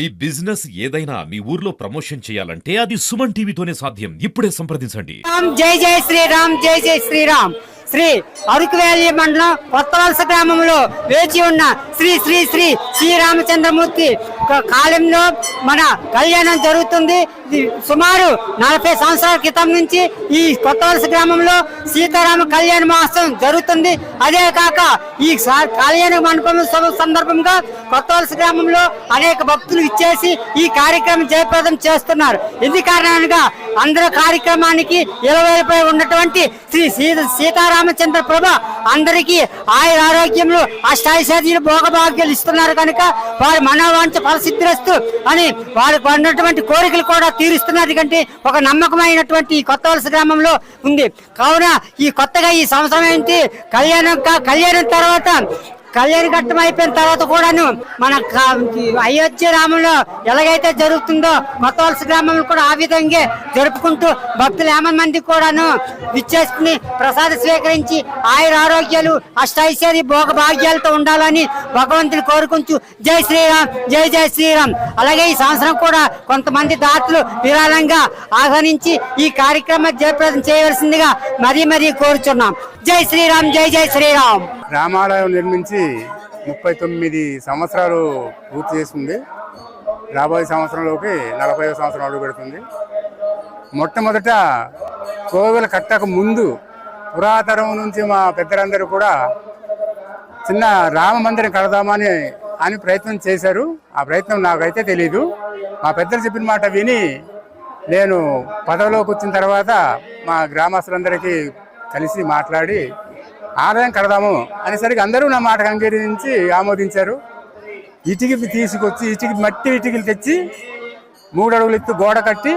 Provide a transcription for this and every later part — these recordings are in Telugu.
ఈ బిజినెస్ ఏదైనా మీ ఊర్లో ప్రమోషన్ చేయాలంటే అది సుమన్ టీవీతోనే సాధ్యం. ఇప్పుడే సంప్రదించండి. జై జై శ్రీరామ్ జై జై శ్రీరామ్ శ్రీ అరకు వ్యాలీ మండలం కొత్త వలస గ్రామంలో వేచి ఉన్న శ్రీ శ్రీ శ్రీ శ్రీరామచంద్రమూర్తి కాలంలో మన కళ్యాణం జరుగుతుంది. సుమారు నలభై సంవత్సరాల క్రితం నుంచి ఈ కొత్త వలస గ్రామంలో సీతారామ కళ్యాణ మహోత్సవం జరుగుతుంది. అదే కాక ఈ కళ్యాణ మండపం సభ సందర్భంగా కొత్త వలస గ్రామంలో అనేక భక్తులు ఇచ్చేసి ఈ కార్యక్రమం జయప్రదం చేస్తున్నారు. ఇది కారణంగా అందరూ కార్యక్రమానికి ఇరవైపై ఉన్నటువంటి శ్రీ సీత సీతారామచంద్ర ప్రభ అందరికీ ఆయుర అష్టాయి అష్టాయిశాదీలు భోగభాగ్యాలు ఇస్తున్నారు కనుక వారి మనోవాంఛ ఫలసిద్ధిరస్తు అని వారికి ఉన్నటువంటి కోరికలు కూడా తీరుస్తున్నది కంటే ఒక నమ్మకమైనటువంటి ఈ కొత్త వలస గ్రామంలో ఉంది. కావున ఈ కొత్తగా ఈ సంవత్సరం ఏంటి? కళ్యాణం కళ్యాణం తర్వాత కళ్యాణ ఘట్టం అయిపోయిన తర్వాత కూడాను మన అయోధ్య రామంలో ఎలాగైతే జరుగుతుందో కొత్త వలస గ్రామంలో కూడా ఆ విధంగా జరుపుకుంటూ భక్తులు ఏమన్ మంది కూడాను విచ్చేసుకుని ప్రసాద స్వీకరించి ఆయుర ఆరోగ్యాలు అష్టైశ్వర్య భోగ భాగ్యాలతో ఉండాలని భగవంతుని కోరుకుంటూ జై శ్రీరామ్ జై జై శ్రీరామ్. అలాగే ఈ సంవత్సరం కూడా కొంతమంది దాతలు విరాళంగా ఆహ్వానించి ఈ కార్యక్రమం జయప్రదం చేయవలసిందిగా మరీ మరీ కోరుచున్నాం. జై శ్రీరామ్ జై జై శ్రీరామ్. రామాలయం నిర్మించి ముప్పై తొమ్మిది సంవత్సరాలు పూర్తి చేస్తుంది. రాబోయే సంవత్సరంలోకి నలభై సంవత్సరం అడుగు పెడుతుంది. మొట్టమొదట కోవెల కట్టక ముందు పురాతనం నుంచి మా పెద్దలందరూ కూడా చిన్న రామ మందిరం కడదామని అని ప్రయత్నం చేశారు. ఆ ప్రయత్నం నాకైతే తెలీదు. మా పెద్దలు చెప్పిన మాట విని నేను పదవిలోకి వచ్చిన తర్వాత మా గ్రామస్తులందరికీ కలిసి మాట్లాడి ఆదాయం కడదాము అనేసరికి అందరూ నా మాటకు అంగీకరించి ఆమోదించారు. ఇటుకి తీసుకొచ్చి ఇటుకి మట్టి ఇటుకలు తెచ్చి మూడు అడుగులు ఎత్తు గోడ కట్టి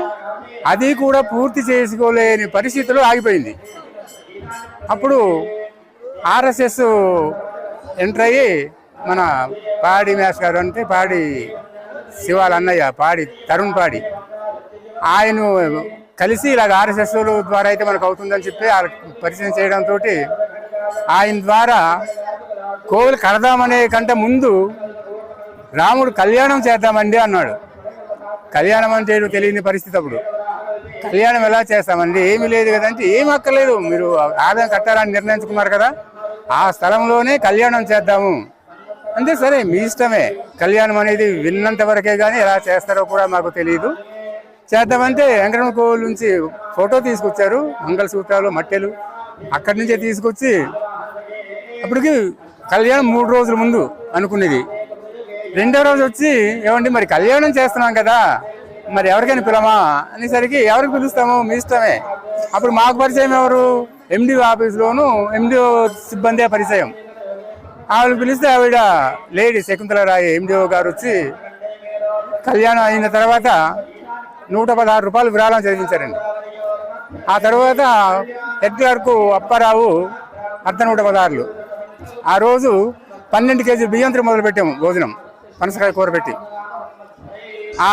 అది కూడా పూర్తి చేసుకోలేని పరిస్థితిలో ఆగిపోయింది. అప్పుడు ఆర్ఎస్ఎస్ ఎంటర్ అయ్యి మన పాడి మేస్ గారు అంటే పాడి శివాల అన్నయ్య పాడి తరుణ్ పాడి. ఆయన కలిసి ఇలాగ ఆర్ఎస్ఎస్ ద్వారా అయితే మనకు అవుతుందని చెప్పి ఆ పరిచయం చేయడంతో ఆయన ద్వారా కోవిలు కడదామనే కంటే ముందు రాముడు కళ్యాణం చేద్దామండి అన్నాడు. కళ్యాణం అంటే తెలియని పరిస్థితి అప్పుడు. కళ్యాణం ఎలా చేస్తామండి? ఏమీ లేదు కదంటే ఏం అక్కర్లేదు. మీరు ఆదాయం కట్టాలని నిర్ణయించుకున్నారు కదా. ఆ స్థలంలోనే కళ్యాణం చేద్దాము. అంతే సరే మీ ఇష్టమే. కళ్యాణం అనేది విన్నంత వరకే కానీ ఎలా చేస్తారో కూడా మాకు తెలియదు చేద్దామంటే వెంకటరమణ కోవిల్ నుంచి ఫోటో తీసుకొచ్చారు. మంగళసూత్రాలు మట్టెలు అక్కడి నుంచే తీసుకొచ్చి అప్పటికి కళ్యాణం మూడు రోజుల ముందు అనుకునేది. రెండో రోజు వచ్చి ఏమండి మరి కళ్యాణం చేస్తున్నాం కదా మరి ఎవరికైనా పిలమా అనేసరికి ఎవరికి పిలుస్తాము? మీ ఇష్టమే. అప్పుడు మాకు పరిచయం ఎవరు? ఎండి ఆఫీస్లోను ఎండిఓ సిబ్బందే పరిచయం. ఆవిడ పిలిస్తే ఆవిడ లేడీ శకుంతల రాయి ఎండిఓ గారు వచ్చి కళ్యాణం అయిన తర్వాత నూట పదహారు రూపాయలు విరాళం చెల్లించారండి. ఆ తర్వాత హెడ్ క్లర్కు అప్పారావు అర్ధ నూట పదహారులు. ఆ రోజు పన్నెండు కేజీ బియ్యంతో మొదలు పెట్టాము భోజనం పనసకాయ కూర పెట్టి. ఆ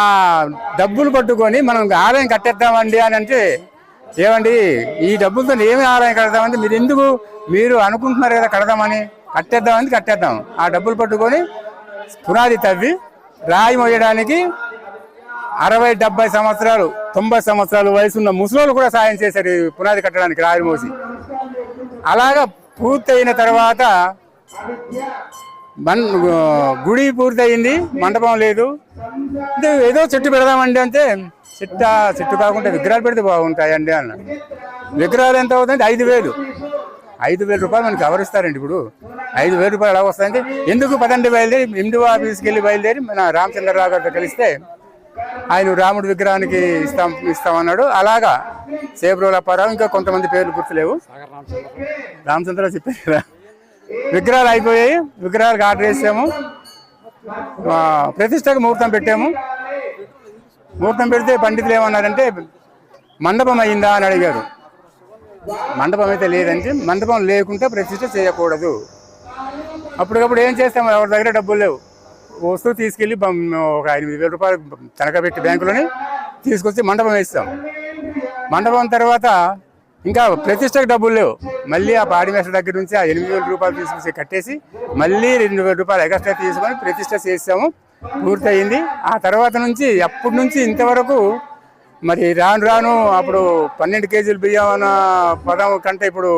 డబ్బులు పట్టుకొని మనం ఆలయం కట్టేద్దామండి అని అంటే ఏమండి ఈ డబ్బులతో ఏమి ఆలయం కడదామంటే మీరు ఎందుకు మీరు అనుకుంటున్నారు కదా కడదామని? కట్టేద్దామని కట్టేద్దాం. ఆ డబ్బులు పట్టుకొని పునాది తవ్వి రాయి మోయడానికి అరవై డెబ్బై సంవత్సరాలు తొంభై సంవత్సరాలు వయసున్న ముసలోళ్ళు కూడా సాయం చేశారు పునాది కట్టడానికి రాయి మోసి. అలాగా పూర్తయిన తర్వాత మన్ గుడి పూర్తయింది మండపం లేదు. ఏదో చెట్టు పెడదామండి అంటే చెట్టు చెట్టు కాకుండా విగ్రహాలు పెడితే బాగుంటాయండి అన్న. విగ్రహాలు ఎంత అవుతుంది ఐదు వేలు. ఐదు వేల రూపాయలు మనకి ఎవరు ఇస్తారండి ఇప్పుడు? ఐదు వేల రూపాయలు ఎలా వస్తాయంటే ఎందుకు పదండి బయలుదేరి ఎండు ఆఫీస్కి వెళ్ళి బయలుదేరి మన రామచంద్రరావు గారితో కలిస్తే ఆయన రాముడి విగ్రహానికి ఇస్తాం ఇస్తామన్నాడు. అలాగా సేబ్రోలు అప్పారావు ఇంకా కొంతమంది పేర్లు గుర్తులేవు. రామచంద్ర చెప్పారు కదా. విగ్రహాలు అయిపోయాయి విగ్రహాలకు ఆర్డర్ చేసాము ప్రతిష్టకు ముహూర్తం పెట్టాము. ముహూర్తం పెడితే పండితులు ఏమన్నారంటే మండపం అయిందా? అని అడిగారు. మండపం అయితే లేదంటే మండపం లేకుంటే ప్రతిష్ట చేయకూడదు. అప్పటికప్పుడు ఏం చేస్తాము ఎవరి దగ్గర డబ్బులు లేవు. వస్తువు తీసుకెళ్ళి ఒక ఎనిమిది వేల రూపాయలు తనఖా పెట్టి బ్యాంకులోని తీసుకొచ్చి మండపం వేస్తాం. మండపం తర్వాత ఇంకా ప్రతిష్టకు డబ్బులు లేవు. మళ్ళీ ఆ పాడి మేస్టర్ దగ్గర నుంచి ఆ ఎనిమిది వేల రూపాయలు తీసుకొచ్చి కట్టేసి మళ్ళీ రెండు వేల రూపాయలు ఎక్స్ట్రా తీసుకొని ప్రతిష్ట చేస్తాము పూర్తయింది. ఆ తర్వాత నుంచి అప్పటి నుంచి ఇంతవరకు మరి రాను రాను అప్పుడు పన్నెండు కేజీలు బియ్యం అన్న పదం కంటే ఇప్పుడు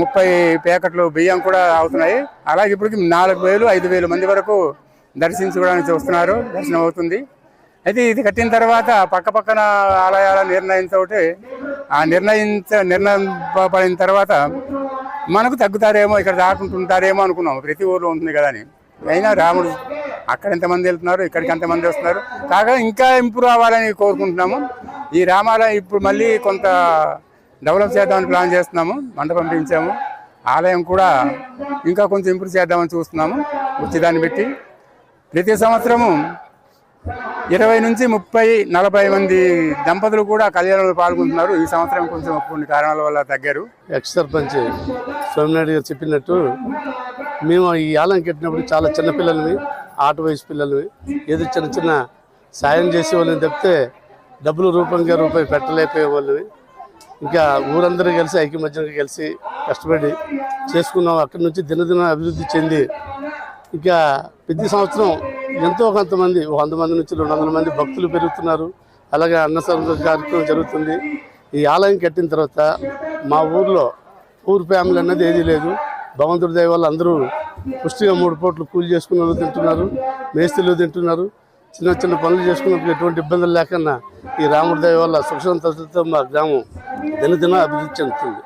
ముప్పై ప్యాకెట్లు బియ్యం కూడా అవుతున్నాయి. అలాగే ఇప్పటికి నాలుగు వేలు ఐదు వేలు మంది వరకు దర్శించుకోవడానికి వస్తున్నారు దర్శనం అవుతుంది అయితే ఇది కట్టిన తర్వాత పక్క పక్కన ఆలయాల నిర్ణయంతో ఆ నిర్ణయించ నిర్ణయింపబడిన తర్వాత మనకు తగ్గుతారేమో ఇక్కడ దాటుకుంటుంటారేమో అనుకున్నాం. ప్రతి ఊర్లో ఉంటుంది కదా అని. అయినా రాముడు అక్కడ ఎంతమంది వెళ్తున్నారు ఇక్కడికి ఎంతమంది వస్తున్నారు. కాగా ఇంకా ఇంప్రూవ్ అవ్వాలని కోరుకుంటున్నాము. ఈ రామాలయం ఇప్పుడు మళ్ళీ కొంత డెవలప్ చేద్దామని ప్లాన్ చేస్తున్నాము మండపం పెంచాము. ఆలయం కూడా ఇంకా కొంచెం ఇంప్రూవ్ చేద్దామని చూస్తున్నాము. వచ్చి దాన్ని పెట్టి ప్రతి సంవత్సరము ఇరవై నుంచి ముప్పై నలభై మంది దంపతులు కూడా కళ్యాణంలో పాల్గొంటున్నారు. ఈ సంవత్సరం కొంచెం కొన్ని కారణాల వల్ల తగ్గారు. ఎక్స్ సర్పంచ్ సోమినాయుడు గారు చెప్పినట్టు మేము ఈ ఆలయం కట్టినప్పుడు చాలా చిన్న పిల్లల్ని ఆట వయసు పిల్లలవి. ఏదో చిన్న చిన్న సాయం చేసే వాళ్ళని తప్పితే డబ్బులు రూపంగా రూపాయి పెట్టలేకపోయే వాళ్ళవి ఇంకా ఊరందరూ కలిసి ఐక్యమత్యంగా కలిసి కష్టపడి చేసుకున్నాం. అక్కడి నుంచి దినదిన అభివృద్ధి చెంది ఇంకా ప్రతి సంవత్సరం ఎంతో కొంతమంది ఒక వంద మంది నుంచి రెండు వందల మంది భక్తులు పెరుగుతున్నారు. అలాగే అన్నసంత కార్యక్రమం జరుగుతుంది. ఈ ఆలయం కట్టిన తర్వాత మా ఊర్లో ఊరు ఫ్యామిలీ అన్నది ఏదీ లేదు. భగవంతుడి దయ వల్ల అందరూ పుష్టిగా మూడు పూట్లు కూలి చేసుకున్న తింటున్నారు మేస్త్రీలు తింటున్నారు. చిన్న చిన్న పనులు చేసుకున్నప్పుడు ఎటువంటి ఇబ్బందులు లేకుండా ఈ రాముడి దయ వల్ల సుఖ సంతోషాలతో మా గ్రామం దినదిన అభివృద్ధి చెందుతుంది.